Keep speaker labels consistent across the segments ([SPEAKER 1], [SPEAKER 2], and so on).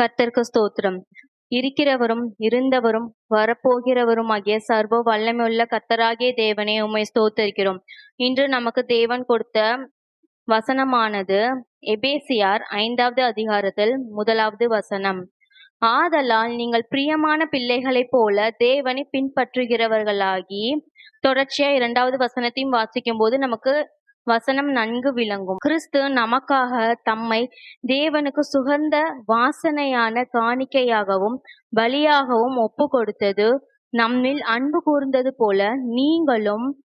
[SPEAKER 1] கர்த்தர்க்கு ஸ்தோத்திரம். இருக்கிறவரும் இருந்தவரும் வரப்போகிறவரும் ஆகிய சர்வ வல்லமையுள்ள கர்த்தராகிய தேவனே உம்மை ஸ்தோத்தரிக்கிறோம். இன்று நமக்கு தேவன் கொடுத்த வசனமானது எபேசியார் ஐந்தாவது அதிகாரத்தில் முதலாவது வசனம். ஆதலால் நீங்கள் பிரியமான பிள்ளைகளைப் போல தேவனை பின்பற்றுகிறவர்களாகி தொடர்ச்சியா இரண்டாவது வசனத்தையும் வாசிக்கும் போது நமக்கு வசனம் நன்கு விளங்கும். கிறிஸ்து நமக்காக தம்மை தேவனுக்கு சுகந்த வாசனையான காணிக்கையாகவும் பலியாகவும் ஒப்பு கொடுத்தது நம்மில் அன்பு கூர்ந்தது போல நீங்களும்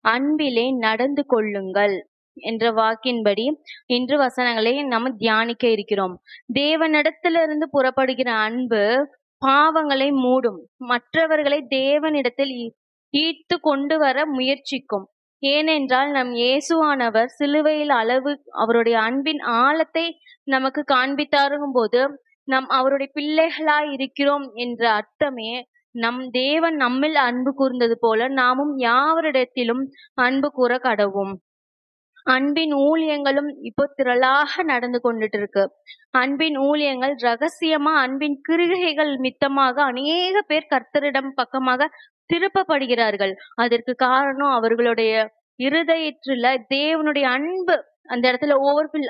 [SPEAKER 1] அன்பிலே நடந்து கொள்ளுங்கள் என்ற வாக்கின்படி இன்று வசனங்களை நம்ம தியானிக்க இருக்கிறோம். தேவனிடத்திலிருந்து புறப்படுகிற அன்பு பாவங்களை மூடும். மற்றவர்களை தேவனிடத்தில் ஈ- ஈர்த்து கொண்டு வர முயற்சிக்கும். ஏனென்றால் நம் இயேசுவானவர் சிலுவையில் அளவு அவருடைய அன்பின் ஆழத்தை நமக்கு காண்பித்தாருங்கும் போது நம் அவருடைய பிள்ளைகளாய் இருக்கிறோம் என்ற அர்த்தமே நம் தேவன் நம்மில் அன்பு கூர்ந்தது போல நாமும் யாவரிடத்திலும் அன்பு கூற கடவும் அன்பின் ஊழியங்களும் இப்போ திரளாக நடந்து கொண்டுட்டு இருக்கு அன்பின் ஊழியங்கள் ரகசியமா அன்பின் கிருகைகள் மித்தமாக அநேக பேர் கர்த்தரிடம் பக்கமாக திருப்பப்படுகிறார்கள். அதற்கு காரணம் அவர்களுடைய இருதயிற்றுல தேவனுடைய அன்பு அந்த இடத்துல ஓவர்ஃபில்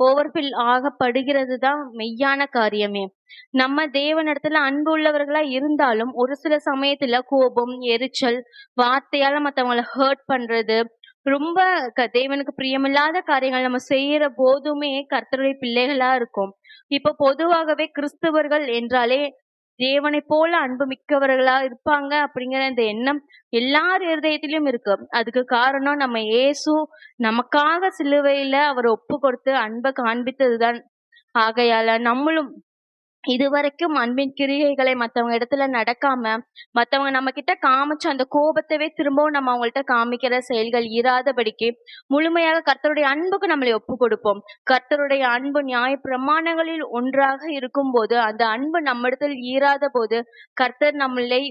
[SPEAKER 1] ஓவர்ஃபில் ஆகப்படுகிறது தான் மெய்யான காரியமே. நம்ம தேவனிடத்துல அன்பு உள்ளவர்களா இருந்தாலும் ஒரு சில சமயத்துல கோபம் எரிச்சல் வார்த்தையால மத்தவங்கள ஹர்ட் பண்றது ரொம்ப க- தேவனுக்கு பிரியமில்லாத காரியங்கள் நம்ம செய்யற போதுமே கர்த்தருடைய பிள்ளைகளா இருக்கும். இப்ப பொதுவாகவே கிறிஸ்தவர்கள் என்றாலே தேவனை போல அன்பு மிக்கவர்களா இருப்பாங்க அப்படிங்கிற இந்த எண்ணம் எல்லார் இருதயத்திலும் இருக்கு. அதுக்கு காரணம் நம்ம ஏசு நமக்காக சிலுவையில அவர் ஒப்பு கொடுத்து அன்பை காண்பித்ததுதான். ஆகையால நம்மளும் இதுவரைக்கும் அன்பின் கிரிகைகளை மற்றவங்க இடத்துல நடக்காம மற்றவங்க நம்ம கிட்ட காமிச்ச அந்த கோபத்தவே திரும்பவும் நம்ம அவங்கள்ட்ட காமிக்கிற செயல்கள் இராதபடிக்கு முழுமையாக கர்த்தருடைய அன்புக்கு நம்மளை ஒப்பு கொடுப்போம் கர்த்தருடைய அன்பு நியாய பிரமாணங்களில் ஒன்றாக இருக்கும்போது அந்த அன்பு நம்மிடத்தில் ஈராத போது கர்த்தர் நம்மளை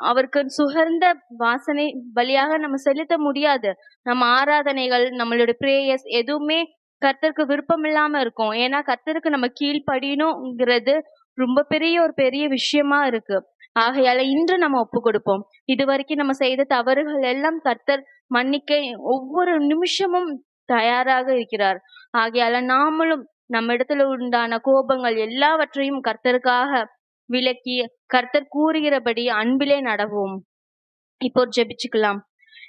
[SPEAKER 1] அவருக்கு சுகர்ந்த வாசனை பலியாக நம்ம செலுத்த முடியாது. நம்ம ஆராதனைகள் நம்மளுடைய பிரேயர்ஸ் எதுவுமே கர்த்தருக்கு விருப்பம் இல்லாம இருக்கும். ஏன்னா கர்த்தருக்கு நம்ம கீழ்ப்படியணுங்கிறது ரொம்ப பெரிய ஒரு பெரிய விஷயமா இருக்கு. ஆகையால இன்று நம்ம ஒப்பு கொடுப்போம் இது வரைக்கும் நம்ம செய்த தவறுகள் எல்லாம் கர்த்தர் மன்னிக்க ஒவ்வொரு நிமிஷமும் தயாராக இருக்கிறார். ஆகையால நாமளும் நம்ம இடத்துல உண்டான கோபங்கள் எல்லாவற்றையும் கர்த்தருக்காக விலக்கி கர்த்தர் கூறுகிறபடி அன்பிலே நடவோம். இப்போ ஜெபிச்சுக்கலாம்.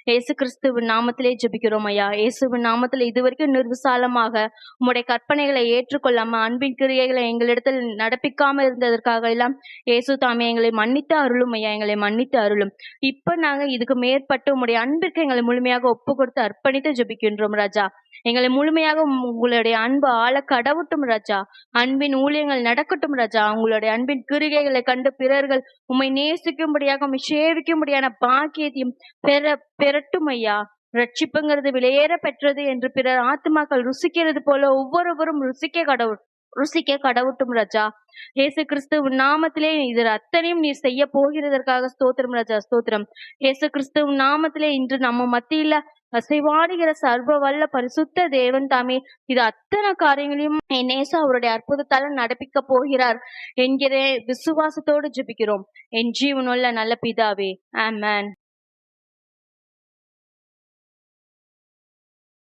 [SPEAKER 1] இயேசு கிறிஸ்துவின் நாமத்திலே ஜெபிக்கிறோம் ஐயா. இயேசுவின் நாமத்தில் இதுவரைக்கும் நிர்விசாலமாக உம்முடைய கற்பனைகளை ஏற்றுக்கொள்ளாம அன்பின் கிரியைகளை எங்களிடத்தில் நடப்பிக்காம இருந்ததற்காக எல்லாம் இயேசு தாமே எங்களை மன்னித்து அருளும் ஐயா. எங்களை மன்னித்து அருளும். இப்ப நாங்க இதுக்கு மேற்பட்டு உம்முடைய அன்பிற்கு எங்களை முழுமையாக ஒப்பு கொடுத்து அர்ப்பணித்து ஜெபிக்கின்றோம் ராஜா. எங்களை முழுமையாக உங்களுடைய அன்பு ஆள கடவுட்டும் ராஜா. அன்பின் ஊழியங்கள் நடக்கட்டும் ராஜா. உங்களுடைய அன்பின் கிரிகைகளை கண்டு பிறர்கள் உம்மை நேசிக்கும்படியாக உம்மை சேவிக்கும்படியான பாக்கியத்தையும் பெற பெறட்டும் ஐயா. ரட்சிப்புங்கிறது விலையேற பெற்றது என்று பிறர் ஆத்துமாக்கள் ருசிக்கிறது போல ஒவ்வொருவரும் ருசிக்க கடவுள் ருசிக்க கடவுட்டும் ராஜா. ஏசு கிறிஸ்து உன் நாமத்திலே இது அத்தனையும் நீ செய்ய போகிறதற்காக ஸ்தோத்திரம் ராஜா ஸ்தோத்திரம். இயேசு கிறிஸ்து உன் நாமத்திலே இன்று நம்ம மத்தியில அசைவாடுகிற சர்வ வல்ல பரிசுத்த தேவன் தாமே. இது அத்தனை காரியங்களையும் என் நேசு அவருடைய அற்புதத்தால நடப்பிக்க போகிறார் என்கிற விசுவாசத்தோடு ஜபிக்கிறோம். என் ஜீவனுள்ள நல்ல பிதாவே. ஆமேன்.